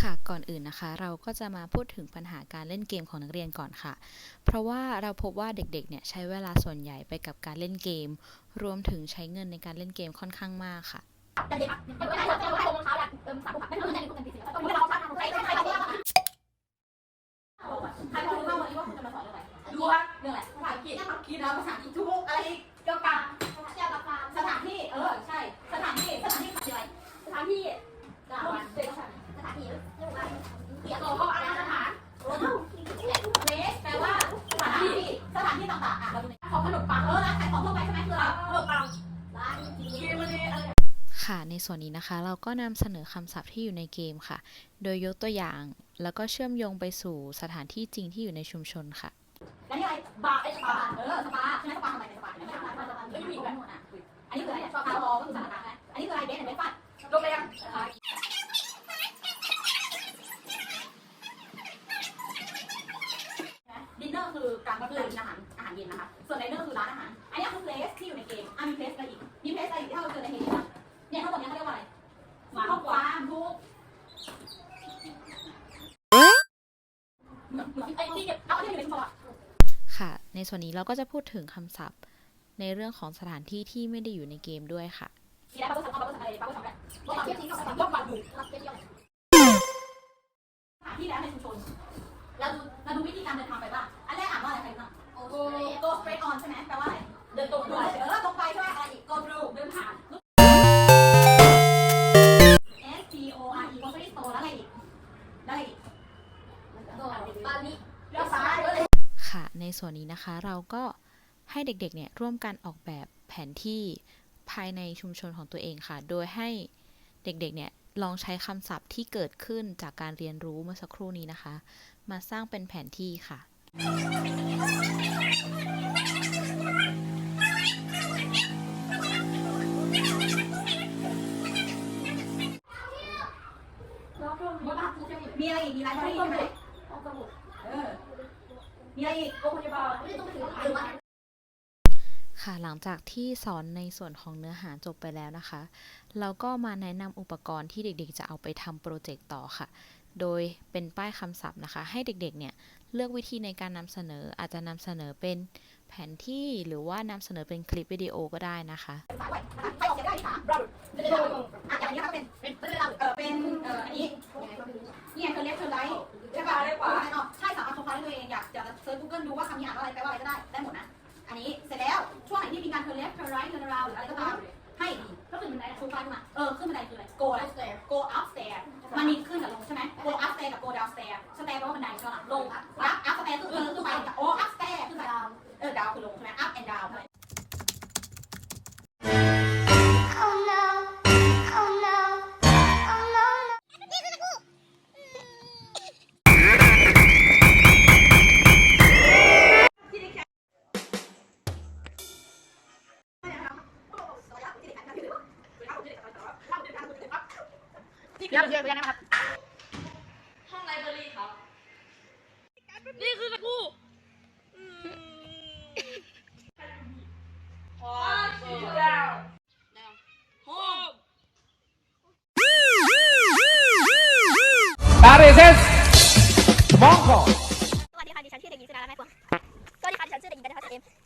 ค่ะก่อนอื่นนะคะ เราก็จะมาพูดถึงปัญหาการเล่นเกมของนักเรียนก่อนค่ะ เพราะว่าเราพบว่าเด็กๆ เนี่ยใช้เวลาส่วนใหญ่ไปกับการเล่นเกม รวมถึงใช้เงินในการเล่นเกมค่อนข้างมากค่ะแต่เด็กไม่ได้เราจะเอารองเท้าดัดเติมสามไม่ต้องในกลุ่มกันปีสี่ต้องมีเราชักใครใครใครใครใครพอรู้บ้างวันนี้ว่าคุณจะมาสอนเรื่องอะไรรู้ว่าเรื่องอะไรภาษาอังกฤษภาษาอังกฤษนะภาษาอังกฤษทุกอะไรเกี่ยวกับ ที่สถานที่สถานที่เรียกว่าเกี่ยวกับอะไรสถานเลสแปลว่าสถานที่สถานที่ต่างๆอะเราดูในของขนมปังเออร้านขายของทั่วไปใช่ไหมคืออะไรขนมปังร้านกินมันเลยอะไรค่ะในส่วนนี้นะคะเราก็นำเสนอคำศัพท์ที่อยู่ในเกมค่ะ โดยยกตัวอย่างแล้วก็เชื่อมโยงไปสู่สถานที่จริงที่อยู่ในชุมชนค่ะแล้วนี่อะไรบาร์ไอ้สปาเออสปาใช่ไหมสปาทำไมเป็นสปาไม่ใช่สปาสปาไม่มีแบบอะอันนี้คืออะไรสปาทอก็คือสถานะอันนี้คืออะไรเบสเบสฟัดโรงแรมดินเนอร์คือกลางก็คืออาหารอาหารเย็นนะคะ ส่วนไดเนอร์คือร้านอาหาร อันนี้คือเพลสที่อยู่ในเก มอะมีเพลสอะไรอีก มีเพลสอะไรอีกที่เราเจอในเกมนะเนี่ยทั้งหมดเนี่ยเขาเรียกว่าอะไรฟาร์มฟาร์มทุกไอ้ที่เก็บเอาที่อยู่ในชุมชนอะค่ะ ในส่วนนี้เราก็จะพูดถึงคำศัพท์ ในเรื่องของสถานที่ที่ไม่ได้อยู่ในเกมด้วยค่ะทีแรกเขาก็ทำเขาก็ทำอะไรเขาก็ทำอะไรว่าเทียบทิ้งกับยกบัตรดูรับเทียบเทียบ ค่ะ ในส่วนนี้นะคะเราก็ให้เด็กๆเนี่ยร่วมกันออกแบบแผนที่ภายในชุมชนของตัวเองค่ะ โดยให้เด็กๆเนี่ยลองใช้คำศัพท์ที่เกิดขึ้นจากการเรียนรู้เมื่อสักครู่นี้นะคะ มาสร้างเป็นแผนที่ค่ะ มีอะไรอีกมีไลบรที่ไหม มีอะไรอีกโรงพยาบาลไม่ต้องไปถึงหรือว่าลค่ะหลังจากที่สอนในส่วนของเนื้อหาจบไปแล้วนะคะ เราก็มาแนะนำอุปกรณ์ที่เด็กๆ จะเอาไปทำโปรเจกต์ต่อค่ะ โดยเป็นป้ายคำศัพท์นะคะ ให้เด็กๆ เนี่ยเลือกวิธีในการนำเสนออาจจะนำเสนอเป็นแผนที่หรือว่านำเสนอเป็นคลิปวิดีโอก็ได้นะคะสายไว้ใครออกเสียงได้ค่ะเราเป็นเราอะอย่างนี้ก็เป็นเป็นเราเออเป็นเอออันนี้นี่ไงเธอเล็บเธอไลท์ใช่ป่ะได้ป่ะใช่ จะเซิร์ชกูเกิลดูว่าคำนี้อ่านว่าอะไรแปลว่าอะไรก็ได้ได้หมดนะ อันนี้เสร็จแล้วช่วงไหนที่มีการเธอเล็บเธอไรท์เธอราวหรืออะไรก็ตามให้ก็คือบันไดชูไฟขึ้นมาเออขึ้นบันไดคืออะไร go อะไร go ยับเยอะไปนะครับ ห้องไลบรารีครับ นี่คือตะกูพอแล้วห้อง That is it. Monko. สวัสดีค่ะดิฉันชื่อเด็กหญิงสุดารัตน์แม่พวงสวัสดีค่ะดิฉันชื่อเด็กหญิงกันทัศน์เอ็ม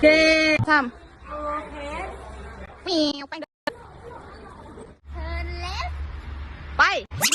Turn left ไป Turn